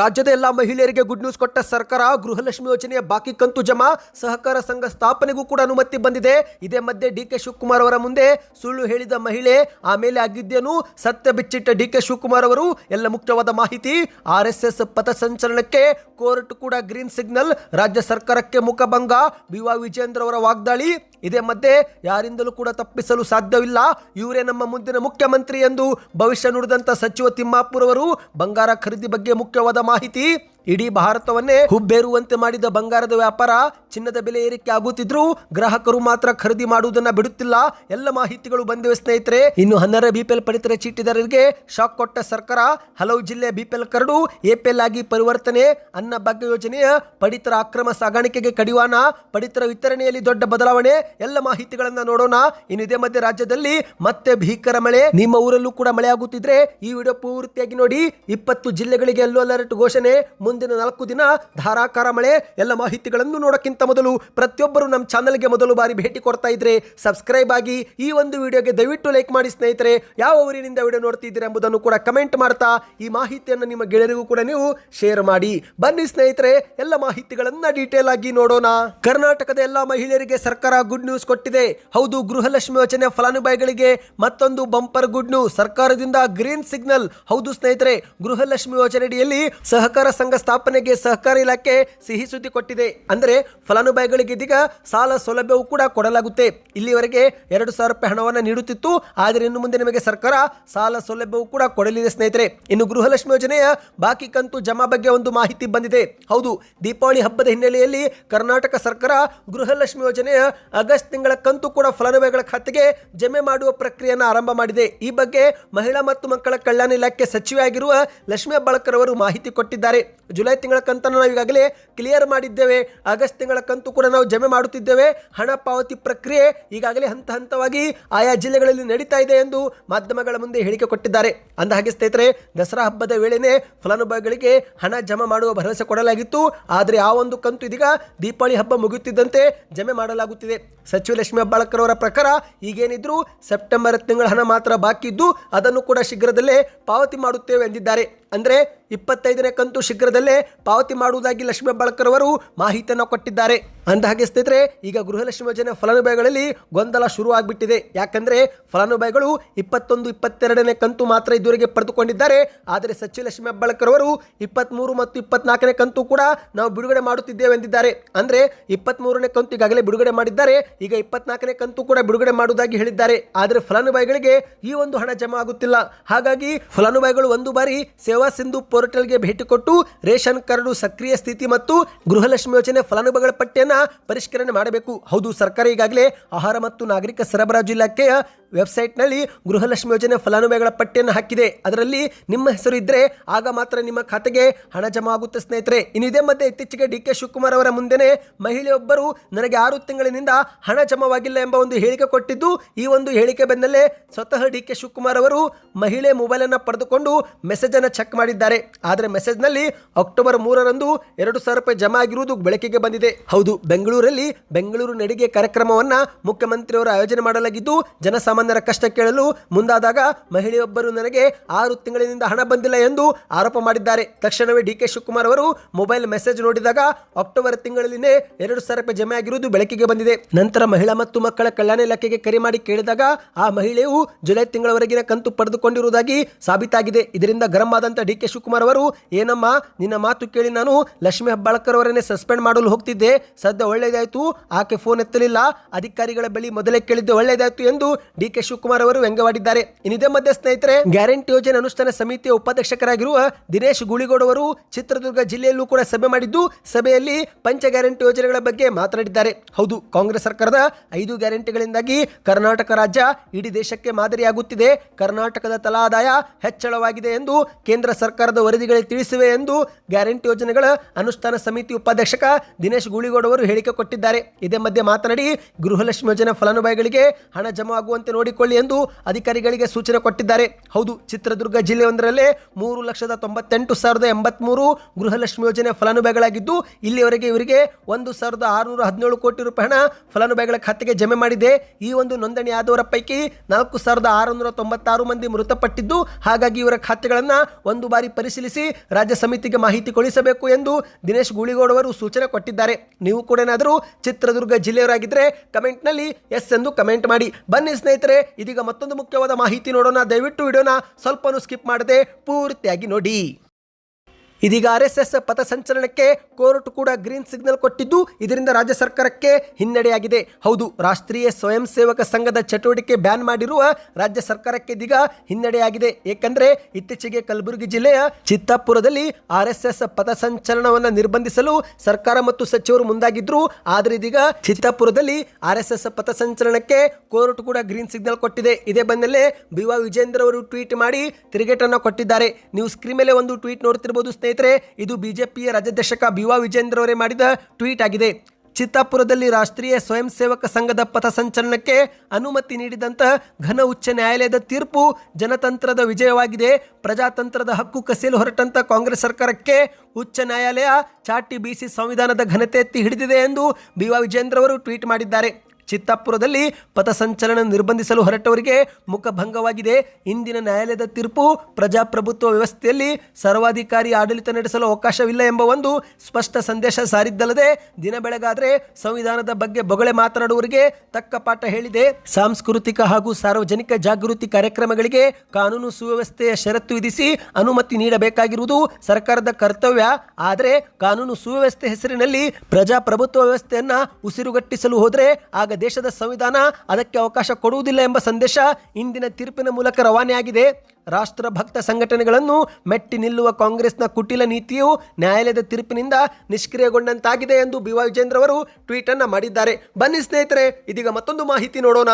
ರಾಜ್ಯದ ಎಲ್ಲಾ ಮಹಿಳೆಯರಿಗೆ ಗುಡ್ ನ್ಯೂಸ್ ಕೊಟ್ಟ ಸರ್ಕಾರ ಗೃಹಲಕ್ಷ್ಮಿ ಯೋಜನೆಯ ಬಾಕಿ ಕಂತು ಜಮಾ, ಸಹಕಾರ ಸಂಘ ಸ್ಥಾಪನೆಗೂ ಕೂಡ ಅನುಮತಿ ಬಂದಿದೆ. ಇದೇ ಮಧ್ಯೆ ಡಿ ಕೆ ಶಿವಕುಮಾರ್ ಅವರ ಮುಂದೆ ಸುಳ್ಳು ಹೇಳಿದ ಮಹಿಳೆ, ಆಮೇಲೆ ಆಗಿದ್ದೇನು? ಸತ್ಯ ಬಿಚ್ಚಿಟ್ಟ ಡಿ ಕೆ ಶಿವಕುಮಾರ್ ಅವರು, ಎಲ್ಲ ಮುಖ್ಯವಾದ ಮಾಹಿತಿ ಆರ್ ಎಸ್ ಎಸ್ ಪಥಸಂಚಲನಕ್ಕೆ, ಕೋರ್ಟ್ ಕೂಡ ಗ್ರೀನ್ ಸಿಗ್ನಲ್, ರಾಜ್ಯ ಸರ್ಕಾರಕ್ಕೆ ಮುಖಭಂಗ ಬಿ ವಿಜೇಂದ್ರ ಅವರ ವಾಗ್ದಾಳಿ. ಇದೇ ಮಧ್ಯೆ ಯಾರಿಂದಲೂ ಕೂಡ ತಪ್ಪಿಸಲು ಸಾಧ್ಯವಿಲ್ಲ. ಇವರೇ ನಮ್ಮ ಮುಂದಿನ ಮುಖ್ಯಮಂತ್ರಿ ಎಂದು ಭವಿಷ್ಯ ನುಡಿದಂಥ ಸಚಿವ ತಿಮ್ಮಾಪುರವರು ಬಂಗಾರ ಖರೀದಿ ಬಗ್ಗೆ ಮುಖ್ಯವಾದ ಮಾಹಿತಿ. ಇಡೀ ಭಾರತವನ್ನೇ ಹುಬ್ಬೇರುವಂತೆ ಮಾಡಿದ ಬಂಗಾರದ ವ್ಯಾಪಾರ ಚಿನ್ನದ ಬೆಲೆ ಏರಿಕೆ ಆಗುತ್ತಿದ್ರು ಗ್ರಾಹಕರು ಮಾತ್ರ ಖರೀದಿ ಮಾಡುವುದನ್ನ ಬಿಡುತ್ತಿಲ್ಲ. ಎಲ್ಲ ಮಾಹಿತಿಗಳು ಬಂದಿವೆ ಸ್ನೇಹಿತರೆ. ಇನ್ನು ಹನ್ನೆರಡು ಬಿಪಿಎಲ್ ಪಡಿತರ ಚೀಟಿದಾರರಿಗೆ ಶಾಕ್ ಕೊಟ್ಟ ಸರ್ಕಾರ, ಹಲವು ಜಿಲ್ಲೆ ಬಿಪಿಎಲ್ ಕರಡು ಎಪಿಎಲ್ ಆಗಿ ಪರಿವರ್ತನೆ, ಅನ್ನ ಭಾಗ್ಯ ಯೋಜನೆಯ ಪಡಿತರ ಅಕ್ರಮ ಸಾಗಾಣಿಕೆಗೆ ಕಡಿವಾಣ, ಪಡಿತರ ವಿತರಣೆಯಲ್ಲಿ ದೊಡ್ಡ ಬದಲಾವಣೆ, ಎಲ್ಲ ಮಾಹಿತಿಗಳನ್ನ ನೋಡೋಣ. ಇನ್ನು ಇದೇ ಮಧ್ಯೆ ರಾಜ್ಯದಲ್ಲಿ ಮತ್ತೆ ಭೀಕರ ಮಳೆ. ನಿಮ್ಮ ಊರಲ್ಲೂ ಕೂಡ ಮಳೆ ಆಗುತ್ತಿದ್ರೆ ಈ ವಿಡಿಯೋ ಪೂರ್ತಿಯಾಗಿ ನೋಡಿ. ಇಪ್ಪತ್ತು ಜಿಲ್ಲೆಗಳಿಗೆ ಯೆಲ್ಲೋ ಅಲರ್ಟ್ ಘೋಷಣೆ. ಮುಂದಿನ ನಾಲ್ಕು ದಿನ ಧಾರಾಕಾರ ಮಳೆ, ಎಲ್ಲ ಮಾಹಿತಿಗಳನ್ನು ನೋಡೋಕ್ಕಿಂತ ಮೊದಲು ಪ್ರತಿಯೊಬ್ಬರು ನಮ್ಮ ಚಾನಲ್ಗೆ ಮೊದಲು ಬಾರಿ ಭೇಟಿ ಕೊಡ್ತಾ ಇದ್ರೆ ಸಬ್ಸ್ಕ್ರೈಬ್ ಆಗಿ ಈ ಒಂದು ವಿಡಿಯೋಗೆ ದಯವಿಟ್ಟು ಲೈಕ್ ಮಾಡಿ ಸ್ನೇಹಿತರೆ. ಯಾವ ಊರಿನಿಂದ ವಿಡಿಯೋ ನೋಡ್ತಿದ್ದೀರಾ ಎಂಬುದನ್ನು ಕೂಡ ಕಮೆಂಟ್ ಮಾಡ್ತಾ ಈ ಮಾಹಿತಿಯನ್ನು ನಿಮ್ಮ ಗೆಳೆಯರಿಗೂ ಕೂಡ ನೀವು ಶೇರ್ ಮಾಡಿ. ಬನ್ನಿ ಸ್ನೇಹಿತರೆ, ಎಲ್ಲ ಮಾಹಿತಿಗಳನ್ನ ಡೀಟೇಲ್ ಆಗಿ ನೋಡೋಣ. ಕರ್ನಾಟಕದ ಎಲ್ಲ ಮಹಿಳೆಯರಿಗೆ ಸರ್ಕಾರ ಗುಡ್ ನ್ಯೂಸ್ ಕೊಟ್ಟಿದೆ. ಹೌದು, ಗೃಹಲಕ್ಷ್ಮಿ ಯೋಜನೆ ಫಲಾನುಭವಿಗಳಿಗೆ ಮತ್ತೊಂದು ಬಂಪರ್ ಗುಡ್ ನ್ಯೂಸ್ ಸರ್ಕಾರದಿಂದ ಗ್ರೀನ್ ಸಿಗ್ನಲ್ ಹೌದು ಸ್ನೇಹಿತರೆ, ಗೃಹಲಕ್ಷ್ಮಿ ಯೋಜನೆಯಡಿಯಲ್ಲಿ ಸಹಕಾರ ಸಂಘ ಸ್ಥಾಪನೆಗೆ ಸಹಕಾರ ಇಲಾಖೆ ಸಿಹಿ ಸುದ್ದಿ ಕೊಟ್ಟಿದೆ. ಅಂದರೆ ಫಲಾನುಭವಿಗಳಿಗೆ ಇದೀಗ ಸಾಲ ಸೌಲಭ್ಯವೂ ಕೂಡ ಕೊಡಲಾಗುತ್ತೆ. ಇಲ್ಲಿವರೆಗೆ ಎರಡು ಸಾವಿರ ರೂಪಾಯಿ ಹಣವನ್ನು ನೀಡುತ್ತಿತ್ತು. ಆದರೆ ಇನ್ನು ಮುಂದೆ ನಿಮಗೆ ಸರ್ಕಾರ ಸಾಲ ಸೌಲಭ್ಯವೂ ಕೂಡ ಕೊಡಲಿದೆ ಸ್ನೇಹಿತರೆ. ಇನ್ನು ಗೃಹಲಕ್ಷ್ಮಿ ಯೋಜನೆಯ ಬಾಕಿ ಕಂತು ಜಮಾ ಬಗ್ಗೆ ಒಂದು ಮಾಹಿತಿ ಬಂದಿದೆ. ಹೌದು, ದೀಪಾವಳಿ ಹಬ್ಬದ ಹಿನ್ನೆಲೆಯಲ್ಲಿ ಕರ್ನಾಟಕ ಸರ್ಕಾರ ಗೃಹಲಕ್ಷ್ಮಿ ಯೋಜನೆಯ ಆಗಸ್ಟ್ ತಿಂಗಳ ಕಂತು ಕೂಡ ಫಲಾನುಭವಿಗಳ ಖಾತೆಗೆ ಜಮೆ ಮಾಡುವ ಪ್ರಕ್ರಿಯೆಯನ್ನು ಆರಂಭ ಮಾಡಿದೆ. ಈ ಬಗ್ಗೆ ಮಹಿಳಾ ಮತ್ತು ಮಕ್ಕಳ ಕಲ್ಯಾಣ ಇಲಾಖೆ ಸಚಿವೆ ಆಗಿರುವ ಲಕ್ಷ್ಮೀ ಬಾಳಕರ್ ಅವರು ಮಾಹಿತಿ ಕೊಟ್ಟಿದ್ದಾರೆ. ಜುಲೈ ತಿಂಗಳ ಕಂತನ್ನು ನಾವು ಈಗಾಗಲೇ ಕ್ಲಿಯರ್ ಮಾಡಿದ್ದೇವೆ. ಆಗಸ್ಟ್ ತಿಂಗಳ ಕಂತು ಕೂಡ ನಾವು ಜಮೆ ಮಾಡುತ್ತಿದ್ದೇವೆ. ಹಣ ಪಾವತಿ ಪ್ರಕ್ರಿಯೆ ಈಗಾಗಲೇ ಹಂತ ಹಂತವಾಗಿ ಆಯಾ ಜಿಲ್ಲೆಗಳಲ್ಲಿ ನಡೀತಾ ಇದೆ ಎಂದು ಮಾಧ್ಯಮಗಳ ಮುಂದೆ ಹೇಳಿಕೆ ಕೊಟ್ಟಿದ್ದಾರೆ. ಅಂದ ಹಾಗೆ ಸ್ನೇಹಿತರೆ, ದಸರಾ ಹಬ್ಬದ ವೇಳೆನೆ ಫಲಾನುಭವಿಗಳಿಗೆ ಹಣ ಜಮಾ ಮಾಡುವ ಭರವಸೆ ಕೊಡಲಾಗಿತ್ತು. ಆದರೆ ಆ ಒಂದು ಕಂತು ಇದೀಗ ದೀಪಾವಳಿ ಹಬ್ಬ ಮುಗಿಯುತ್ತಿದ್ದಂತೆ ಜಮೆ ಮಾಡಲಾಗುತ್ತಿದೆ. ಸಚಿವ ಲಕ್ಷ್ಮಿ ಅವರ ಪ್ರಕಾರ ಈಗೇನಿದ್ರು ಸೆಪ್ಟೆಂಬರ್ ತಿಂಗಳ ಹಣ ಮಾತ್ರ ಬಾಕಿ ಇದ್ದು ಅದನ್ನು ಕೂಡ ಶೀಘ್ರದಲ್ಲೇ ಪಾವತಿ ಮಾಡುತ್ತೇವೆ ಎಂದಿದ್ದಾರೆ. ಅಂದರೆ ಇಪ್ಪತ್ತೈದನೇ ಕಂತು ಶೀಘ್ರದಲ್ಲೇ ಪಾವತಿ ಮಾಡುವುದಾಗಿ ಲಕ್ಷ್ಮೀ ಹೆಬ್ಬಾಳ್ಕರ್ ಅವರು ಮಾಹಿತಿಯನ್ನು ಕೊಟ್ಟಿದ್ದಾರೆ. ಅಂದ ಹಾಗೆ ಸ್ನೇಹಿತರೆ, ಈಗ ಗೃಹಲಕ್ಷ್ಮಿ ಯೋಜನೆ ಫಲಾನುಭವಿಗಳಲ್ಲಿ ಗೊಂದಲ ಶುರು ಆಗಿಬಿಟ್ಟಿದೆ ಯಾಕಂದ್ರೆ ಫಲಾನುಭವಿಗಳು ಇಪ್ಪತ್ತೊಂದು, ಇಪ್ಪತ್ತೆರಡನೇ ಕಂತು ಮಾತ್ರ ಇದುವರೆಗೆ ಪಡೆದುಕೊಂಡಿದ್ದಾರೆ. ಆದರೆ ಸಚಿವ ಲಕ್ಷ್ಮಿ ಹೆಬ್ಬಾಳ್ಕರ್ ಅವರು ಇಪ್ಪತ್ತ್ಮೂರು ಮತ್ತು ಇಪ್ಪತ್ನಾಲ್ಕನೇ ಕಂತು ಕೂಡ ನಾವು ಬಿಡುಗಡೆ ಮಾಡುತ್ತಿದ್ದೇವೆ ಎಂದಿದ್ದಾರೆ. ಅಂದರೆ ಇಪ್ಪತ್ತ್ಮೂರನೇ ಕಂತು ಈಗಾಗಲೇ ಬಿಡುಗಡೆ ಮಾಡಿದ್ದಾರೆ. ಈಗ ಇಪ್ಪತ್ನಾಲ್ಕನೇ ಕಂತು ಕೂಡ ಬಿಡುಗಡೆ ಮಾಡುವುದಾಗಿ ಹೇಳಿದ್ದಾರೆ. ಆದರೆ ಫಲಾನುಭವಿಗಳಿಗೆ ಈ ಒಂದು ಹಣ ಜಮಾ ಆಗುತ್ತಿಲ್ಲ. ಹಾಗಾಗಿ ಫಲಾನುಭವಿಗಳು ಒಂದು ಬಾರಿ ಸೇವಾ ಸಿಂಧು ಪೋರ್ಟಲ್ಗೆ ಭೇಟಿ ಕೊಟ್ಟು ರೇಷನ್ ಕಾರ್ಡು, ಸಕ್ರಿಯ ಸ್ಥಿತಿ ಮತ್ತು ಗೃಹಲಕ್ಷ್ಮಿ ಯೋಜನೆ ಫಲಾನುಭವಿಗಳ ಪಟ್ಟಿಯನ್ನು ಪರಿಷ್ಕರಣೆ ಮಾಡಬೇಕು. ಹೌದು, ಸರ್ಕಾರ ಈಗಾಗಲೇ ಆಹಾರ ಮತ್ತು ನಾಗರಿಕ ಸರಬರಾಜು ಇಲಾಖೆಯ ವೆಬ್ಸೈಟ್ನಲ್ಲಿ ಗೃಹಲಕ್ಷ್ಮಿ ಯೋಜನೆ ಫಲಾನುಭವಿಗಳ ಪಟ್ಟಿಯನ್ನು ಹಾಕಿದೆ. ಅದರಲ್ಲಿ ನಿಮ್ಮ ಹೆಸರು ಇದ್ದರೆ ಆಗ ಮಾತ್ರ ನಿಮ್ಮ ಖಾತೆಗೆ ಹಣ ಜಮಾ ಆಗುತ್ತೆ, ಸ್ನೇಹಿತರೆ. ಇನ್ನಿದೇ ಮತ್ತೆ ಇತ್ತೀಚೆಗೆ ಡಿ ಕೆ ಶಿವಕುಮಾರ್ ಅವರ ಮುಂದೆನೇ ಮಹಿಳೆಯೊಬ್ಬರು ನನಗೆ ಆರು ತಿಂಗಳಿನಿಂದ ಹಣ ಜಮಾವಾಗಿಲ್ಲ ಎಂಬ ಒಂದು ಹೇಳಿಕೆ ಕೊಟ್ಟಿದ್ದು, ಈ ಒಂದು ಹೇಳಿಕೆ ಬೆನ್ನಲ್ಲೇ ಸ್ವತಃ ಡಿ ಕೆ ಶಿವಕುಮಾರ್ ಅವರು ಮಹಿಳೆ ಮೊಬೈಲನ್ನು ಪಡೆದುಕೊಂಡು ಮೆಸೇಜನ್ನು ಚೆಕ್ ಮಾಡಿದ್ದಾರೆ. ಆದರೆ ಮೆಸೇಜ್ನಲ್ಲಿ ಅಕ್ಟೋಬರ್ ಮೂರರಂದು ಎರಡು ಸಾವಿರ ರೂಪಾಯಿ ಜಮಾ ಆಗಿರುವುದು ಬೆಳಕಿಗೆ ಬಂದಿದೆ. ಹೌದು ಬೆಂಗಳೂರಲ್ಲಿ ಬೆಂಗಳೂರು ನಡಿಗೆ ಕಾರ್ಯಕ್ರಮವನ್ನ ಮುಖ್ಯಮಂತ್ರಿಯವರು ಆಯೋಜನೆ ಮಾಡಲಾಗಿದ್ದು, ಜನಸಾಮಾನ್ಯರ ಕಷ್ಟ ಕೇಳಲು ಮುಂದಾದಾಗ ಮಹಿಳೆಯೊಬ್ಬರು ನನಗೆ ಆರು ತಿಂಗಳಿನಿಂದ ಹಣ ಬಂದಿಲ್ಲ ಎಂದು ಆರೋಪ ಮಾಡಿದ್ದಾರೆ. ತಕ್ಷಣವೇ ಡಿ ಕೆ ಶಿವಕುಮಾರ್ ಅವರು ಮೊಬೈಲ್ ಮೆಸೇಜ್ ನೋಡಿದಾಗ ಅಕ್ಟೋಬರ್ ತಿಂಗಳಲ್ಲಿನೇ ಎರಡು ಸಾವಿರ ರೂಪಾಯಿ ಜಮೆ ಆಗಿರುವುದು ಬೆಳಕಿಗೆ ಬಂದಿದೆ. ನಂತರ ಮಹಿಳಾ ಮತ್ತು ಮಕ್ಕಳ ಕಲ್ಯಾಣ ಇಲಾಖೆಗೆ ಕರೆ ಮಾಡಿ ಕೇಳಿದಾಗ ಆ ಮಹಿಳೆಯು ಜುಲೈ ತಿಂಗಳವರೆಗಿನ ಕಂತು ಪಡೆದುಕೊಂಡಿರುವುದಾಗಿ ಸಾಬೀತಾಗಿದೆ. ಇದರಿಂದ ಗರಂ ಆದಂತ ಡಿ ಕೆ ಶಿವಕುಮಾರ್ ಅವರು, ಏನಮ್ಮ, ನಿನ್ನ ಮಾತು ಕೇಳಿ ನಾನು ಲಕ್ಷ್ಮೀ ಹೆಬ್ಬಾಳ್ಕರ್ ಅವರನ್ನೇ ಸಸ್ಪೆಂಡ್ ಮಾಡಲು ಹೋಗ್ತಿದ್ದೆ. ಸದ್ಯ ಒಳ್ಳೆಯದಾಯ್ತು. ಆಕೆ ಫೋನ್ ಎತ್ತಲಿಲ್ಲ. ಅಧಿಕಾರಿಗಳ ಬಳಿ ಮೊದಲೇ ಕೇಳಿದ್ದು ಒಳ್ಳೆಯದಾಯಿತು ಎಂದು ಡಿ ಕೆ ಶಿವಕುಮಾರ್ ಅವರು ವ್ಯಂಗ್ಯವಾಡಿದ್ದಾರೆ. ಇನ್ನಿದೇ ಮಧ್ಯೆ ಸ್ನೇಹಿತರೆ, ಗ್ಯಾರಂಟಿ ಯೋಜನೆ ಅನುಷ್ಠಾನ ಸಮಿತಿಯ ಉಪಾಧ್ಯಕ್ಷಕರಾಗಿರುವ ದಿನೇಶ್ ಗುಳಿಗೋಡ್ ಅವರು ಚಿತ್ರದುರ್ಗ ಜಿಲ್ಲೆಯಲ್ಲೂ ಕೂಡ ಸಭೆ ಮಾಡಿದ್ದು, ಸಭೆಯಲ್ಲಿ ಪಂಚ ಗ್ಯಾರಂಟಿ ಯೋಜನೆಗಳ ಬಗ್ಗೆ ಮಾತನಾಡಿದ್ದಾರೆ. ಹೌದು, ಕಾಂಗ್ರೆಸ್ ಸರ್ಕಾರದ ಐದು ಗ್ಯಾರಂಟಿಗಳಿಂದಾಗಿ ಕರ್ನಾಟಕ ರಾಜ್ಯ ಇಡೀ ದೇಶಕ್ಕೆ ಮಾದರಿಯಾಗುತ್ತಿದೆ. ಕರ್ನಾಟಕದ ತಲಾದಾಯ ಹೆಚ್ಚಳವಾಗಿದೆ ಎಂದು ಕೇಂದ್ರ ಸರ್ಕಾರದ ವರದಿಗಳು ತಿಳಿಸಿವೆ ಎಂದು ಗ್ಯಾರಂಟಿ ಯೋಜನೆಗಳ ಅನುಷ್ಠಾನ ಸಮಿತಿ ಉಪಾಧ್ಯಕ್ಷಕ ದಿನೇಶ್ ಗುಳಿಗೋಡ್ ಅವರು ಅವರು ಹೇಳಿಕೆ ಕೊಟ್ಟಿದ್ದಾರೆ. ಇದೇ ಮಧ್ಯೆ ಮಾತನಾಡಿ, ಗೃಹಲಕ್ಷ್ಮಿ ಯೋಜನೆ ಫಲಾನುಭವಿಗಳಿಗೆ ಹಣ ಜಮಾ ಆಗುವಂತೆ ನೋಡಿಕೊಳ್ಳಿ ಎಂದು ಅಧಿಕಾರಿಗಳಿಗೆ ಸೂಚನೆ ಕೊಟ್ಟಿದ್ದಾರೆ. ಹೌದು, ಚಿತ್ರದುರ್ಗ ಜಿಲ್ಲೆಯೊಂದರಲ್ಲೇ ಮೂರು ಲಕ್ಷದ ತೊಂಬತ್ತೆಂಟು ಸಾವಿರದ ಎಂಬತ್ಮೂರು ಗೃಹಲಕ್ಷ್ಮಿ ಯೋಜನೆ ಫಲಾನುಭವಿಗಳಾಗಿದ್ದು ಇಲ್ಲಿಯವರೆಗೆ ಇವರಿಗೆ ಒಂದು ಸಾವಿರದ ಆರುನೂರ ಹದಿನೇಳು ಕೋಟಿ ರೂಪಾಯಿ ಹಣ ಫಲಾನುಭವಿಗಳ ಖಾತೆಗೆ ಜಮೆ ಮಾಡಿದೆ. ಈ ಒಂದು ನೋಂದಣಿ ಆದವರ ಪೈಕಿ ನಾಲ್ಕು ಸಾವಿರದ ಆರುನೂರ ತೊಂಬತ್ತಾರು ಮಂದಿ ಮೃತಪಟ್ಟಿದ್ದು, ಹಾಗಾಗಿ ಇವರ ಖಾತೆಗಳನ್ನು ಒಂದು ಬಾರಿ ಪರಿಶೀಲಿಸಿ ರಾಜ್ಯ ಸಮಿತಿಗೆ ಮಾಹಿತಿ ಕೊಡಿಸಬೇಕು ಎಂದು ದಿನೇಶ್ ಗೂಳಿಗೌಡ ಅವರು ಸೂಚನೆ ಕೊಟ್ಟಿದ್ದಾರೆ. ನೀವು ಕೂಡ ಏನಾದರೂ ಚಿತ್ರದುರ್ಗ ಜಿಲ್ಲೆಯವರಾಗಿದ್ದರೆ ಕಮೆಂಟ್ನಲ್ಲಿ ಎಸ್ ಎಂದು ಕಮೆಂಟ್ ಮಾಡಿ. ಬನ್ನಿ ಸ್ನೇಹಿತರೆ, ಇದೀಗ ಮತ್ತೊಂದು ಮುಖ್ಯವಾದ ಮಾಹಿತಿ ನೋಡೋಣ. ದಯವಿಟ್ಟು ವಿಡಿಯೋನ ಸ್ವಲ್ಪನೂ ಸ್ಕಿಪ್ ಮಾಡದೆ ಪೂರ್ತಿಯಾಗಿ ನೋಡಿ. ಇದೀಗ ಆರ್ ಎಸ್ ಎಸ್ ಪಥಸಂಚಲನಕ್ಕೆ ಕೋರ್ಟ್ ಕೂಡ ಗ್ರೀನ್ ಸಿಗ್ನಲ್ ಕೊಟ್ಟಿದ್ದು ಇದರಿಂದ ರಾಜ್ಯ ಸರ್ಕಾರಕ್ಕೆ ಹಿನ್ನಡೆಯಾಗಿದೆ. ಹೌದು, ರಾಷ್ಟ್ರೀಯ ಸ್ವಯಂ ಸೇವಕ ಸಂಘದ ಚಟುವಟಿಕೆ ಬ್ಯಾನ್ ಮಾಡಿರುವ ರಾಜ್ಯ ಸರ್ಕಾರಕ್ಕೆ ಇದೀಗ ಹಿನ್ನಡೆಯಾಗಿದೆ. ಏಕೆಂದರೆ ಇತ್ತೀಚೆಗೆ ಕಲಬುರಗಿ ಜಿಲ್ಲೆಯ ಚಿತ್ತಾಪುರದಲ್ಲಿ ಆರ್ ಎಸ್ ಎಸ್ ಪಥಸಂಚಲನವನ್ನು ನಿರ್ಬಂಧಿಸಲು ಸರ್ಕಾರ ಮತ್ತು ಸಚಿವರು ಮುಂದಾಗಿದ್ರು. ಆದರೆ ಇದೀಗ ಚಿತ್ತಾಪುರದಲ್ಲಿ ಆರ್ ಎಸ್ ಎಸ್ ಪಥಸಂಚಲನಕ್ಕೆ ಕೋರ್ಟ್ ಕೂಡ ಗ್ರೀನ್ ಸಿಗ್ನಲ್ ಕೊಟ್ಟಿದೆ. ಇದೇ ಬೆನ್ನಲ್ಲೇ ಬಿ ವಿಜೇಂದ್ರ ಅವರು ಟ್ವೀಟ್ ಮಾಡಿ ತಿರುಗೇಟನ್ನು ಕೊಟ್ಟಿದ್ದಾರೆ. ನೀವು ಸ್ಕ್ರೀನ್ ಮೇಲೆ ಒಂದು ಟ್ವೀಟ್ ನೋಡ್ತಿರ್ಬೋದು ಸ್ನೇಹಿತರೆ. ಇದು ಬಿಜೆಪಿಯ ರಾಜ್ಯಾಧ್ಯಕ್ಷಕ ಬಿ ವಾ ವಿಜೇಂದ್ರ ಅವರೇ ಮಾಡಿದ ಟ್ವೀಟ್ ಆಗಿದೆ. ಚಿತ್ತಾಪುರದಲ್ಲಿ ರಾಷ್ಟ್ರೀಯ ಸ್ವಯಂ ಸೇವಕ ಸಂಘದ ಪಥಸಂಚಲನಕ್ಕೆ ಅನುಮತಿ ನೀಡಿದಂತಹ ಘನ ಉಚ್ಚ ನ್ಯಾಯಾಲಯದ ತೀರ್ಪು ಜನತಂತ್ರದ ವಿಜಯವಾಗಿದೆ. ಪ್ರಜಾತಂತ್ರದ ಹಕ್ಕು ಕಸಿಯಲು ಹೊರಟಂತ ಕಾಂಗ್ರೆಸ್ ಸರ್ಕಾರಕ್ಕೆ ಉಚ್ಚ ನ್ಯಾಯಾಲಯ ಚಾಟಿ ಬೀಸಿ ಸಂವಿಧಾನದ ಘನತೆ ಎತ್ತಿ ಹಿಡಿದಿದೆ ಎಂದು ಬಿ ವಿಜೇಂದ್ರ ಅವರು ಟ್ವೀಟ್ ಮಾಡಿದ್ದಾರೆ. ಚಿತ್ತಾಪುರದಲ್ಲಿ ಪಥಸಂಚಲನ ನಿರ್ಬಂಧಿಸಲು ಹೊರಟವರಿಗೆ ಮುಖಭಂಗವಾಗಿದೆ. ಇಂದಿನ ನ್ಯಾಯಾಲಯದ ತೀರ್ಪು ಪ್ರಜಾಪ್ರಭುತ್ವ ವ್ಯವಸ್ಥೆಯಲ್ಲಿ ಸರ್ವಾಧಿಕಾರಿ ಆಡಳಿತ ನಡೆಸಲು ಅವಕಾಶವಿಲ್ಲ ಎಂಬ ಒಂದು ಸ್ಪಷ್ಟ ಸಂದೇಶ ಸಾರಿದ್ದಲ್ಲದೆ, ದಿನ ಬೆಳಗಾದರೆ ಸಂವಿಧಾನದ ಬಗ್ಗೆ ಬೊಗಳೆ ಮಾತನಾಡುವವರಿಗೆ ತಕ್ಕ ಪಾಠ ಹೇಳಿದೆ. ಸಾಂಸ್ಕೃತಿಕ ಹಾಗೂ ಸಾರ್ವಜನಿಕ ಜಾಗೃತಿ ಕಾರ್ಯಕ್ರಮಗಳಿಗೆ ಕಾನೂನು ಸುವ್ಯವಸ್ಥೆಯ ಷರತ್ತು ವಿಧಿಸಿ ಅನುಮತಿ ನೀಡಬೇಕಾಗಿರುವುದು ಸರ್ಕಾರದ ಕರ್ತವ್ಯ. ಆದರೆ ಕಾನೂನು ಸುವ್ಯವಸ್ಥೆ ಹೆಸರಿನಲ್ಲಿ ಪ್ರಜಾಪ್ರಭುತ್ವ ವ್ಯವಸ್ಥೆಯನ್ನ ಉಸಿರುಗಟ್ಟಿಸಲು ಹೋದರೆ ಆಗ ದೇಶದ ಸಂವಿಧಾನ ಅದಕ್ಕೆ ಅವಕಾಶ ಕೊಡುವುದಿಲ್ಲ ಎಂಬ ಸಂದೇಶ ಇಂದಿನ ತೀರ್ಪಿನ ಮೂಲಕ ರವಾನೆಯಾಗಿದೆ. ರಾಷ್ಟ್ರಭಕ್ತ ಸಂಘಟನೆಗಳನ್ನು ಮೆಟ್ಟಿ ನಿಲ್ಲುವ ಕಾಂಗ್ರೆಸ್ನ ಕುಟಿಲ ನೀತಿಯು ನ್ಯಾಯಾಲಯದ ತೀರ್ಪಿನಿಂದ ನಿಷ್ಕ್ರಿಯಗೊಂಡಂತಾಗಿದೆ ಎಂದು ಬಿ ವಿಜೇಂದ್ರ ಅವರು ಟ್ವೀಟನ್ನು ಮಾಡಿದ್ದಾರೆ. ಬನ್ನಿ ಸ್ನೇಹಿತರೆ, ಇದೀಗ ಮತ್ತೊಂದು ಮಾಹಿತಿ ನೋಡೋಣ.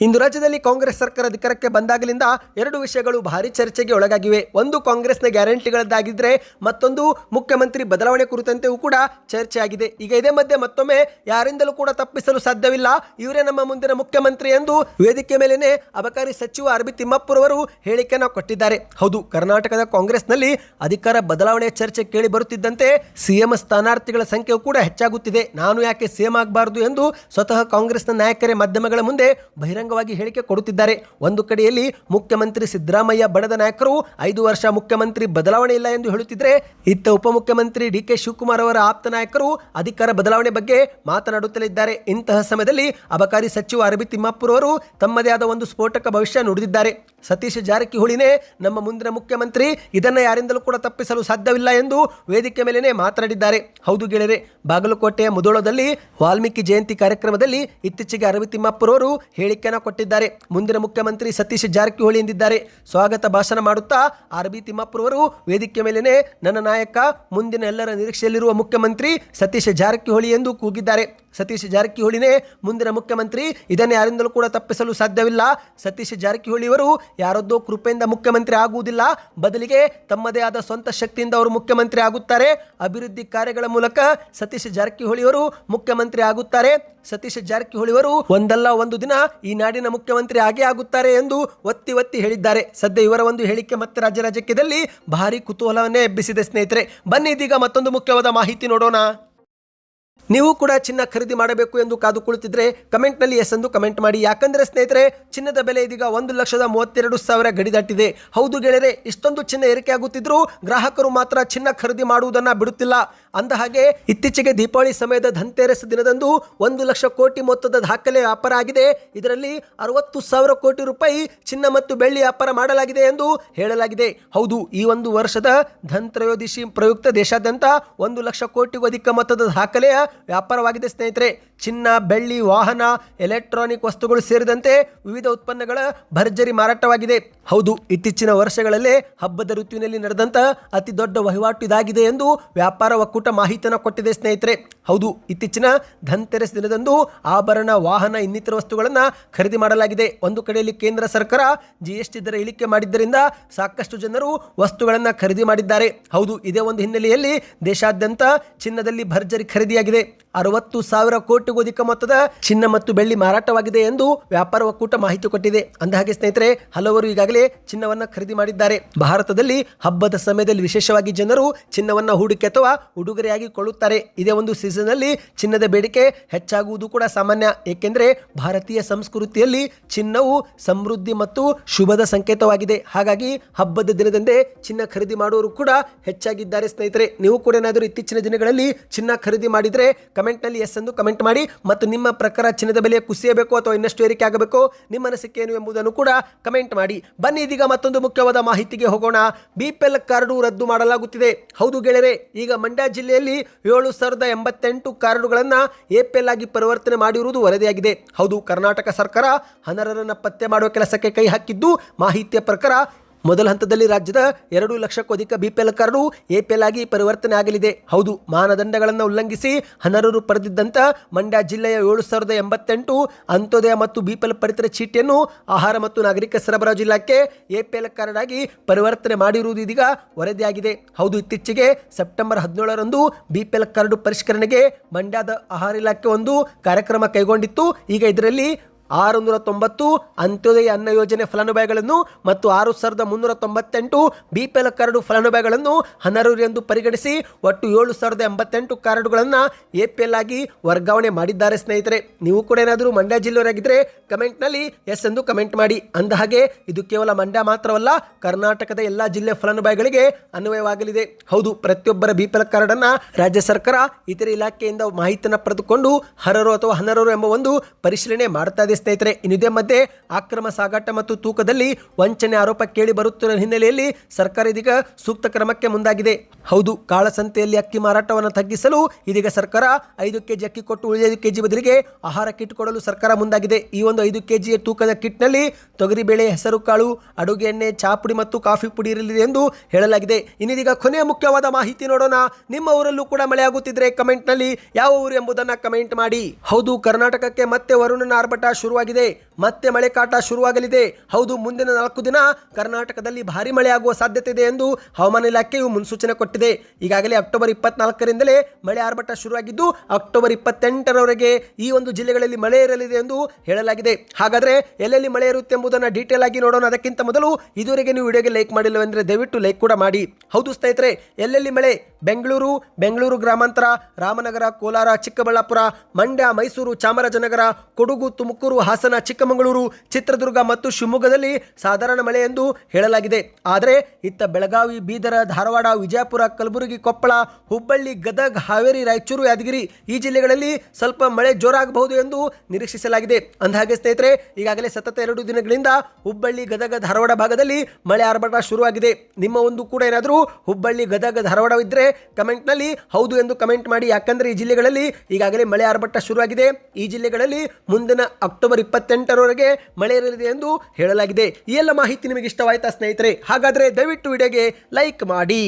ಇಂದು ರಾಜ್ಯದಲ್ಲಿ ಕಾಂಗ್ರೆಸ್ ಸರ್ಕಾರ ಅಧಿಕಾರಕ್ಕೆ ಬಂದಾಗಲಿಂದ ಎರಡು ವಿಷಯಗಳು ಭಾರಿ ಚರ್ಚೆಗೆ ಒಳಗಾಗಿವೆ. ಒಂದು, ಕಾಂಗ್ರೆಸ್ನ ಗ್ಯಾರಂಟಿಗಳದ್ದಾಗಿದ್ದರೆ ಮತ್ತೊಂದು, ಮುಖ್ಯಮಂತ್ರಿ ಬದಲಾವಣೆ ಕುರಿತಂತೆಯೂ ಕೂಡ ಚರ್ಚೆಯಾಗಿದೆ. ಈಗ ಇದೇ ಮಧ್ಯೆ ಮತ್ತೊಮ್ಮೆ ಯಾರಿಂದಲೂ ಕೂಡ ತಪ್ಪಿಸಲು ಸಾಧ್ಯವಿಲ್ಲ. ಇವರೇ ನಮ್ಮ ಮುಂದಿನ ಮುಖ್ಯಮಂತ್ರಿ ಎಂದು ವೇದಿಕೆ ಮೇಲೇನೆ ಅಬಕಾರಿ ಸಚಿವ ಅರ್ಬಿ ಬಿ ತಿಮ್ಮಪ್ಪರವರು ಹೇಳಿಕೆಯನ್ನು ಕೊಟ್ಟಿದ್ದಾರೆ. ಹೌದು, ಕರ್ನಾಟಕದ ಕಾಂಗ್ರೆಸ್ನಲ್ಲಿ ಅಧಿಕಾರ ಬದಲಾವಣೆ ಚರ್ಚೆ ಕೇಳಿ ಬರುತ್ತಿದ್ದಂತೆ ಸಿಎಂ ಸ್ಥಾನಾರ್ಥಿಗಳ ಸಂಖ್ಯೆಯೂ ಕೂಡ ಹೆಚ್ಚಾಗುತ್ತಿದೆ. ನಾನು ಯಾಕೆ ಸಿಎಂ ಆಗಬಾರದು ಎಂದು ಸ್ವತಃ ಕಾಂಗ್ರೆಸ್ನ ನಾಯಕರೇ ಮಾಧ್ಯಮಗಳ ಮುಂದೆ ಬಹಿರಂಗವಾಗಿ ಹೇಳಿಕೆ ಕೊಡುತ್ತಿದ್ದಾರೆ. ಒಂದು ಕಡೆಯಲ್ಲಿ ಮುಖ್ಯಮಂತ್ರಿ ಸಿದ್ದರಾಮಯ್ಯ ಬಣದ ನಾಯಕರು, ಐದು ವರ್ಷ ಮುಖ್ಯಮಂತ್ರಿ ಬದಲಾವಣೆ ಇಲ್ಲ ಎಂದು ಹೇಳುತ್ತಿದ್ದರೆ ಇತ್ತ ಉಪಮುಖ್ಯಮಂತ್ರಿ ಡಿ ಕೆ ಶಿವಕುಮಾರ್ ಅವರ ಆಪ್ತ ನಾಯಕರು ಅಧಿಕಾರ ಬದಲಾವಣೆ ಬಗ್ಗೆ ಮಾತನಾಡುತ್ತಲಿದ್ದಾರೆ ಇಂತಹ ಸಮಯದಲ್ಲಿ ಅಬಕಾರಿ ಸಚಿವ ಅರಬಿ ತಿಮ್ಮಾಪುರವರು ತಮ್ಮದೇ ಆದ ಒಂದು ಸ್ಫೋಟಕ ಭವಿಷ್ಯ ನುಡಿದಿದ್ದಾರೆ. ಸತೀಶ್ ಜಾರಕಿಹೊಳಿನೇ ನಮ್ಮ ಮುಂದಿನ ಮುಖ್ಯಮಂತ್ರಿ, ಇದನ್ನ ಯಾರಿಂದಲೂ ಕೂಡ ತಪ್ಪಿಸಲು ಸಾಧ್ಯವಿಲ್ಲ ಎಂದು ವೇದಿಕೆ ಮೇಲೆ ಮಾತನಾಡಿದ್ದಾರೆ. ಹೌದು ಗೆಳೆಯರೆ, ಬಾಗಲಕೋಟೆಯ ಮುದೋಳದಲ್ಲಿ ವಾಲ್ಮೀಕಿ ಜಯಂತಿ ಕಾರ್ಯಕ್ರಮದಲ್ಲಿ ಇತ್ತೀಚೆಗೆ ಅರವಿ ತಿಮ್ಮಾಪುರವರು ಹೇಳಿಕೆಯನ್ನು ಕೊಟ್ಟಿದ್ದಾರೆ. ಮುಂದಿನ ಮುಖ್ಯಮಂತ್ರಿ ಸತೀಶ್ ಜಾರಕಿಹೊಳಿ ಎಂದಿದ್ದಾರೆ. ಸ್ವಾಗತ ಭಾಷಣ ಮಾಡುತ್ತಾ ಆರ್ ಬಿ ವೇದಿಕೆ ಮೇಲೇನೆ ನನ್ನ ನಾಯಕ, ಮುಂದಿನ ಎಲ್ಲರ ನಿರೀಕ್ಷೆಯಲ್ಲಿರುವ ಮುಖ್ಯಮಂತ್ರಿ ಸತೀಶ್ ಜಾರಕಿಹೊಳಿ ಎಂದು ಕೂಗಿದ್ದಾರೆ. ಸತೀಶ್ ಜಾರಕಿಹೊಳಿನೇ ಮುಂದಿನ ಮುಖ್ಯಮಂತ್ರಿ. ಇದನ್ನು ಯಾರಿಂದಲೂ ಕೂಡ ತಪ್ಪಿಸಲು ಸಾಧ್ಯವಿಲ್ಲ. ಸತೀಶ್ ಜಾರಕಿಹೊಳಿಯವರು ಯಾರದ್ದೋ ಕೃಪೆಯಿಂದ ಮುಖ್ಯಮಂತ್ರಿ ಆಗುವುದಿಲ್ಲ. ಬದಲಿಗೆ ತಮ್ಮದೇ ಆದ ಸ್ವಂತ ಶಕ್ತಿಯಿಂದ ಅವರು ಮುಖ್ಯಮಂತ್ರಿ ಆಗುತ್ತಾರೆ. ಅಭಿವೃದ್ಧಿ ಕಾರ್ಯಗಳ ಮೂಲಕ ಸತೀಶ್ ಜಾರಕಿಹೊಳಿಯವರು ಮುಖ್ಯಮಂತ್ರಿ ಆಗುತ್ತಾರೆ. ಸತೀಶ್ ಜಾರಕಿಹೊಳಿಯವರು ಒಂದಲ್ಲ ಒಂದು ದಿನ ಈ ನಾಡಿನ ಮುಖ್ಯಮಂತ್ರಿ ಆಗೇ ಆಗುತ್ತಾರೆ ಎಂದು ಒತ್ತಿ ಒತ್ತಿ ಹೇಳಿದ್ದಾರೆ. ಸದ್ಯ ಇವರ ಒಂದು ಹೇಳಿಕೆ ಮತ್ತೆ ರಾಜ್ಯ ರಾಜಕೀಯದಲ್ಲಿ ಭಾರಿ ಕುತೂಹಲವನ್ನೇ ಎಬ್ಬಿಸಿದೆ ಸ್ನೇಹಿತರೆ. ಬನ್ನಿ ಇದೀಗ ಮತ್ತೊಂದು ಮುಖ್ಯವಾದ ಮಾಹಿತಿ ನೋಡೋಣ. ನೀವು ಕೂಡ ಚಿನ್ನ ಖರೀದಿ ಮಾಡಬೇಕು ಎಂದು ಕಾದು ಕುಳಿತಿದ್ರೆ ಕಮೆಂಟ್ನಲ್ಲಿ ಎಸ್ ಎಂದು ಕಮೆಂಟ್ ಮಾಡಿ. ಯಾಕಂದ್ರೆ ಸ್ನೇಹಿತರೆ, ಚಿನ್ನದ ಬೆಲೆ ಇದೀಗ ಒಂದು ಲಕ್ಷದ ಮೂವತ್ತೆರಡು ಸಾವಿರ ಗಡಿ ದಾಟಿದೆ ಹೌದು ಗೆಳೆಯರೆ, ಇಷ್ಟೊಂದು ಚಿನ್ನ ಏರಿಕೆ ಆಗುತ್ತಿದ್ರೂ ಗ್ರಾಹಕರು ಮಾತ್ರ ಚಿನ್ನ ಖರೀದಿ ಮಾಡುವುದನ್ನ ಬಿಡುತ್ತಿಲ್ಲ. ಅಂದ ಹಾಗೆ, ಇತ್ತೀಚೆಗೆ ದೀಪಾವಳಿ ಸಮಯದ ಧನ್ತೆರಸ್ ದಿನದಂದು ಒಂದು ಲಕ್ಷ ಕೋಟಿ ಮೊತ್ತದ ದಾಖಲೆ ವ್ಯಾಪಾರ ಆಗಿದೆ. ಇದರಲ್ಲಿ ಅರವತ್ತು ಸಾವಿರ ಕೋಟಿ ರೂಪಾಯಿ ಚಿನ್ನ ಮತ್ತು ಬೆಳ್ಳಿ ವ್ಯಾಪಾರ ಮಾಡಲಾಗಿದೆ ಎಂದು ಹೇಳಲಾಗಿದೆ. ಹೌದು, ಈ ಒಂದು ವರ್ಷದ ಧನ್ ತ್ರಯೋದಶಿ ಪ್ರಯುಕ್ತ ದೇಶಾದ್ಯಂತ ಒಂದು ಲಕ್ಷ ಕೋಟಿಗೂ ಅಧಿಕ ಮೊತ್ತದ ದಾಖಲೆಯ ವ್ಯಾಪಾರವಾಗಿದೆ ಸ್ನೇಹಿತರೆ. ಚಿನ್ನ, ಬೆಳ್ಳಿ, ವಾಹನ, ಎಲೆಕ್ಟ್ರಾನಿಕ್ ವಸ್ತುಗಳು ಸೇರಿದಂತೆ ವಿವಿಧ ಉತ್ಪನ್ನಗಳ ಭರ್ಜರಿ ಮಾರಾಟವಾಗಿದೆ. ಹೌದು, ಇತ್ತೀಚಿನ ವರ್ಷಗಳಲ್ಲೇ ಹಬ್ಬದ ಋತುವಿನಲ್ಲಿ ನಡೆದಂತಹ ಅತಿ ದೊಡ್ಡ ವಹಿವಾಟು ಇದಾಗಿದೆ ಎಂದು ವ್ಯಾಪಾರ ಒಕ್ಕೂಟ ಮಾಹಿತಿಯನ್ನು ಕೊಟ್ಟಿದೆ ಸ್ನೇಹಿತರೆ. ಹೌದು, ಇತ್ತೀಚಿನ ಧನ್ತೆರಸ್ ದಿನದಂದು ಆಭರಣ, ವಾಹನ, ಇನ್ನಿತರ ವಸ್ತುಗಳನ್ನು ಖರೀದಿ ಮಾಡಲಾಗಿದೆ. ಒಂದು ಕಡೆಯಲ್ಲಿ ಕೇಂದ್ರ ಸರ್ಕಾರ ಜಿಎಸ್ಟಿ ದರ ಇಳಿಕೆ ಮಾಡಿದ್ದರಿಂದ ಸಾಕಷ್ಟು ಜನರು ವಸ್ತುಗಳನ್ನು ಖರೀದಿ ಮಾಡಿದ್ದಾರೆ. ಹೌದು, ಇದೇ ಒಂದು ಹಿನ್ನೆಲೆಯಲ್ಲಿ ದೇಶಾದ್ಯಂತ ಚಿನ್ನದಲ್ಲಿ ಭರ್ಜರಿ ಖರೀದಿಯಾಗಿದೆ. it ಅರವತ್ತು ಸಾವಿರ ಕೋಟಿಗೂ ಅಧಿಕ ಮೊತ್ತದ ಚಿನ್ನ ಮತ್ತು ಬೆಳ್ಳಿ ಮಾರಾಟವಾಗಿದೆ ಎಂದು ವ್ಯಾಪಾರ ಒಕ್ಕೂಟ ಮಾಹಿತಿ ಕೊಟ್ಟಿದೆ. ಅಂದಹಾಗೆ ಸ್ನೇಹಿತರೆ, ಹಲವರು ಈಗಾಗಲೇ ಚಿನ್ನವನ್ನ ಖರೀದಿ ಮಾಡಿದ್ದಾರೆ. ಭಾರತದಲ್ಲಿ ಹಬ್ಬದ ಸಮಯದಲ್ಲಿ ವಿಶೇಷವಾಗಿ ಜನರು ಚಿನ್ನವನ್ನ ಹೂಡಿಕೆ ಅಥವಾ ಉಡುಗೊರೆಯಾಗಿ ಕೊಳ್ಳುತ್ತಾರೆ. ಇದೇ ಒಂದು ಸೀಸನ್ ಅಲ್ಲಿ ಚಿನ್ನದ ಬೇಡಿಕೆ ಹೆಚ್ಚಾಗುವುದು ಕೂಡ ಸಾಮಾನ್ಯ. ಏಕೆಂದರೆ ಭಾರತೀಯ ಸಂಸ್ಕೃತಿಯಲ್ಲಿ ಚಿನ್ನವು ಸಮೃದ್ಧಿ ಮತ್ತು ಶುಭದ ಸಂಕೇತವಾಗಿದೆ. ಹಾಗಾಗಿ ಹಬ್ಬದ ದಿನದಂದೇ ಚಿನ್ನ ಖರೀದಿ ಮಾಡುವವರು ಕೂಡ ಹೆಚ್ಚಾಗಿದ್ದಾರೆ ಸ್ನೇಹಿತರೆ. ನೀವು ಕೂಡ ಏನಾದರೂ ಇತ್ತೀಚಿನ ದಿನಗಳಲ್ಲಿ ಚಿನ್ನ ಖರೀದಿ ಮಾಡಿದರೆ ಕಮೆಂಟ್ ನಲ್ಲಿ ಎಸ್ ಎಂದು ಕಮೆಂಟ್ ಮಾಡಿ ಮತ್ತು ನಿಮ್ಮ ಪ್ರಕಾರ ಚಿನ್ನದ ಬೆಲೆ ಕುಸಿಯಬೇಕು ಅಥವಾ ಇನ್ನಷ್ಟು ಏರಿಕೆ ಆಗಬೇಕು ನಿಮ್ಮ ಅನಿಸಿಕೆ ಏನು ಎಂಬುದನ್ನು ಕೂಡ ಕಮೆಂಟ್ ಮಾಡಿ. ಬನ್ನಿ ಇದೀಗ ಮತ್ತೊಂದು ಮುಖ್ಯವಾದ ಮಾಹಿತಿಗೆ ಹೋಗೋಣ. ಬಿ ಪಿ ಎಲ್ ಕಾರ್ಡು ರದ್ದು ಮಾಡಲಾಗುತ್ತಿದೆ. ಹೌದು ಗೆಳೆಯರೆ, ಈಗ ಮಂಡ್ಯ ಜಿಲ್ಲೆಯಲ್ಲಿ ಏಳು ಸಾವಿರದ ಎಂಬತ್ತೆಂಟು ಕಾರ್ಡುಗಳನ್ನು ಎ ಪಿ ಎಲ್ ಆಗಿ ಪರಿವರ್ತನೆ ಮಾಡಿರುವುದು ವರದಿಯಾಗಿದೆ. ಹೌದು, ಕರ್ನಾಟಕ ಸರ್ಕಾರ ಅನರ್ಹರನ್ನು ಪತ್ತೆ ಮಾಡುವ ಕೆಲಸಕ್ಕೆ ಕೈ ಹಾಕಿದ್ದು ಮಾಹಿತಿಯ ಪ್ರಕಾರ ಮೊದಲ ಹಂತದಲ್ಲಿ ರಾಜ್ಯದ ಎರಡು ಲಕ್ಷಕ್ಕೂ ಅಧಿಕ ಬಿಪಿಎಲ್ ಕಾರ್ಡು ಎಪಿಎಲ್ ಆಗಿ ಪರಿವರ್ತನೆ ಆಗಲಿದೆ. ಹೌದು, ಮಾನದಂಡಗಳನ್ನು ಉಲ್ಲಂಘಿಸಿ ಅನರ್ಹರು ಪಡೆದಿದ್ದಂಥ ಮಂಡ್ಯ ಜಿಲ್ಲೆಯ ಏಳು ಸಾವಿರದ ಎಂಬತ್ತೆಂಟು ಅಂತ್ಯೋದಯ ಮತ್ತು ಬಿಪಿಎಲ್ ಪಡಿತರ ಚೀಟಿಯನ್ನು ಆಹಾರ ಮತ್ತು ನಾಗರಿಕ ಸರಬರಾಜು ಇಲಾಖೆ ಎಪಿಎಲ್ ಕಾರ್ಡ್ ಆಗಿ ಪರಿವರ್ತನೆ ಮಾಡಿರುವುದು ಇದೀಗ ವರದಿಯಾಗಿದೆ. ಹೌದು, ಇತ್ತೀಚೆಗೆ ಸೆಪ್ಟೆಂಬರ್ ಹದಿನೇಳರಂದು ಬಿಪಿಎಲ್ ಕಾರ್ಡ್ ಪರಿಷ್ಕರಣೆಗೆ ಮಂಡ್ಯದ ಆಹಾರ ಇಲಾಖೆ ಒಂದು ಕಾರ್ಯಕ್ರಮ ಕೈಗೊಂಡಿತ್ತು. ಈಗ ಇದರಲ್ಲಿ ಆರು ನೂರ ತೊಂಬತ್ತು ಅಂತ್ಯೋದಯ ಅನ್ನ ಯೋಜನೆ ಫಲಾನುಭವಿಗಳನ್ನು ಮತ್ತು ಆರು ಸಾವಿರದ ಮುನ್ನೂರ ತೊಂಬತ್ತೆಂಟು ಬಿ ಪಿ ಎಲ್ ಕಾರ್ಡು ಫಲಾನುಭವಿಗಳನ್ನು ಅನರ್ಹರು ಎಂದು ಪರಿಗಣಿಸಿ ಒಟ್ಟು ಏಳು ಸಾವಿರದ ಎಂಬತ್ತೆಂಟು ಕಾರ್ಡುಗಳನ್ನು ಎ ಪಿ ಎಲ್ ಆಗಿ ವರ್ಗಾವಣೆ ಮಾಡಿದ್ದಾರೆ ಸ್ನೇಹಿತರೆ. ನೀವು ಕೂಡ ಏನಾದರೂ ಮಂಡ್ಯ ಜಿಲ್ಲೆಯವರಾಗಿದ್ದರೆ ಕಮೆಂಟ್ನಲ್ಲಿ ಎಸ್ ಎಂದು ಕಮೆಂಟ್ ಮಾಡಿ. ಅಂದ ಹಾಗೆ ಇದು ಕೇವಲ ಮಂಡ್ಯ ಮಾತ್ರವಲ್ಲ, ಕರ್ನಾಟಕದ ಎಲ್ಲ ಜಿಲ್ಲೆ ಫಲಾನುಭವಿಗಳಿಗೆ ಅನ್ವಯವಾಗಲಿದೆ. ಹೌದು, ಪ್ರತಿಯೊಬ್ಬರ ಬಿ ಪಿ ಕಾರ್ಡನ್ನು ರಾಜ್ಯ ಸರ್ಕಾರ, ಇತರೆ ಇಲಾಖೆಯಿಂದ ಮಾಹಿತಿಯನ್ನು ಪಡೆದುಕೊಂಡು ಹರರು ಅಥವಾ ಅನರ್ಹರು ಎಂಬ ಒಂದು ಪರಿಶೀಲನೆ ಮಾಡ್ತಾ ಇದೆ ಸ್ನೇಹಿತರೆ ಇನ್ನಿದೇ ಮಧ್ಯೆ ಅಕ್ರಮ ಸಾಗಾಟ ಮತ್ತು ತೂಕದಲ್ಲಿ ವಂಚನೆ ಆರೋಪ ಕೇಳಿ ಬರುತ್ತಿರುವ ಹಿನ್ನೆಲೆಯಲ್ಲಿ ಸರ್ಕಾರ ಇದೀಗ ಸೂಕ್ತ ಕ್ರಮಕ್ಕೆ ಮುಂದಾಗಿದೆ. ಹೌದು, ಕಾಳಸಂತೆಯಲ್ಲಿ ಅಕ್ಕಿ ಮಾರಾಟವನ್ನು ತಗ್ಗಿಸಲು ಇದೀಗ ಸರ್ಕಾರ ಐದು ಕೆಜಿ ಅಕ್ಕಿ ಕೊಟ್ಟು ಉಳಿದೈದು ಕೆಜಿ ಬದಲಿಗೆ ಆಹಾರ ಕಿಟ್ ಕೊಡಲು ಸರ್ಕಾರ ಮುಂದಾಗಿದೆ. ಈ ಒಂದು ಐದು ಕೆಜಿ ತೂಕದ ಕಿಟ್ನಲ್ಲಿ ತೊಗರಿಬೇಳೆ ಹೆಸರು ಕಾಳು, ಅಡುಗೆ ಎಣ್ಣೆ, ಚಾಪುಡಿ ಮತ್ತು ಕಾಫಿ ಪುಡಿ ಇರಲಿದೆ ಎಂದು ಹೇಳಲಾಗಿದೆ. ಇನ್ನಿದೀಗ ಕೊನೆಯ ಮುಖ್ಯವಾದ ಮಾಹಿತಿ ನೋಡೋಣ. ನಿಮ್ಮ ಊರಲ್ಲೂ ಕೂಡ ಮಳೆ ಆಗುತ್ತಿದ್ರೆ ಕಮೆಂಟ್ನಲ್ಲಿ ಯಾವ ಊರು ಎಂಬುದನ್ನು ಕಮೆಂಟ್ ಮಾಡಿ. ಹೌದು, ಕರ್ನಾಟಕಕ್ಕೆ ಮತ್ತೆ ವರುಣನ ಆರ್ಭಟ ಶುರುವಾಗಿದೆ. ಮತ್ತೆ ಮಳೆ ಕಾಟ ಶುರುವಾಗಲಿದೆ. ಹೌದು, ಮುಂದಿನ ನಾಲ್ಕು ದಿನ ಕರ್ನಾಟಕದಲ್ಲಿ ಭಾರಿ ಮಳೆಯಾಗುವ ಸಾಧ್ಯತೆ ಇದೆ ಎಂದು ಹವಾಮಾನ ಇಲಾಖೆಯು ಮುನ್ಸೂಚನೆ ಕೊಟ್ಟಿದೆ. ಈಗಾಗಲೇ ಅಕ್ಟೋಬರ್ ಇಪ್ಪತ್ನಾಲ್ಕರಿಂದಲೇ ಮಳೆ ಆರ್ಭಟ ಶುರುವಾಗಿದ್ದು, ಅಕ್ಟೋಬರ್ ಇಪ್ಪತ್ತೆಂಟರವರೆಗೆ ಈ ಒಂದು ಜಿಲ್ಲೆಗಳಲ್ಲಿ ಮಳೆ ಇರಲಿದೆ ಎಂದು ಹೇಳಲಾಗಿದೆ. ಹಾಗಾದರೆ ಎಲ್ಲೆಲ್ಲಿ ಮಳೆ ಇರುತ್ತೆ ಎಂಬುದನ್ನು ಡೀಟೇಲ್ ಆಗಿ ನೋಡೋಣ. ಅದಕ್ಕಿಂತ ಮೊದಲು ಇದುವರೆಗೆ ನೀವು ವಿಡಿಯೋಗೆ ಲೈಕ್ ಮಾಡಿಲ್ಲವೆಂದರೆ ದಯವಿಟ್ಟು ಲೈಕ್ ಕೂಡ ಮಾಡಿ. ಹೌದು ಸ್ನೇಹಿತರೆ, ಎಲ್ಲೆಲ್ಲಿ ಮಳೆ? ಬೆಂಗಳೂರು ಬೆಂಗಳೂರು ಗ್ರಾಮಾಂತರ, ರಾಮನಗರ, ಕೋಲಾರ, ಚಿಕ್ಕಬಳ್ಳಾಪುರ, ಮಂಡ್ಯ, ಮೈಸೂರು, ಚಾಮರಾಜನಗರ, ಕೊಡಗು, ತುಮಕೂರು, ಹಾಸನ ಚಿಕ್ಕಮಗಳೂರು, ಚಿತ್ರದುರ್ಗ ಮತ್ತು ಶಿವಮೊಗ್ಗದಲ್ಲಿ ಸಾಧಾರಣ ಮಳೆ ಎಂದು ಹೇಳಲಾಗಿದೆ. ಆದರೆ ಇತ್ತ ಬೆಳಗಾವಿ, ಬೀದರ, ಧಾರವಾಡ, ವಿಜಯಪುರ, ಕಲಬುರಗಿ, ಕೊಪ್ಪಳ, ಹುಬ್ಬಳ್ಳಿ, ಗದಗ, ಹಾವೇರಿ, ರಾಯಚೂರು, ಯಾದಗಿರಿ ಈ ಜಿಲ್ಲೆಗಳಲ್ಲಿ ಸ್ವಲ್ಪ ಮಳೆ ಜೋರಾಗಬಹುದು ಎಂದು ನಿರೀಕ್ಷಿಸಲಾಗಿದೆ. ಅಂದಹಾಗೆ ಸ್ನೇಹಿತರೆ, ಈಗಾಗಲೇ ಸತತ ಎರಡು ದಿನಗಳಿಂದ ಹುಬ್ಬಳ್ಳಿ, ಗದಗ, ಧಾರವಾಡ ಭಾಗದಲ್ಲಿ ಮಳೆ ಆರ್ಭಟ ಶುರುವಾಗಿದೆ. ನಿಮ್ಮ ಒಂದು ಕೂಡ ಏನಾದರೂ ಹುಬ್ಬಳ್ಳಿ, ಗದಗ ಧಾರವಾಡವಿದ್ದರೆ ಕಮೆಂಟ್ನಲ್ಲಿ ಹೌದು ಎಂದು ಕಮೆಂಟ್ ಮಾಡಿ. ಯಾಕಂದರೆ ಈ ಜಿಲ್ಲೆಗಳಲ್ಲಿ ಈಗಾಗಲೇ ಮಳೆ ಆರ್ಭಟ ಶುರುವಾಗಿದೆ. ಈ ಜಿಲ್ಲೆಗಳಲ್ಲಿ ಮುಂದಿನ ಅಕ್ಟೋಬರ್ ಇಪ್ಪತ್ತೆಂಟರವರೆಗೆ ಮಳೆ ಇರಲಿದೆ ಎಂದು ಹೇಳಲಾಗಿದೆ. ಈ ಎಲ್ಲ ಮಾಹಿತಿ ನಿಮಗೆ ಇಷ್ಟವಾಯ್ತಾ ಸ್ನೇಹಿತರೆ? ಹಾಗಾದರೆ ದಯವಿಟ್ಟು ವಿಡಿಯೋಗೆ ಲೈಕ್ ಮಾಡಿ.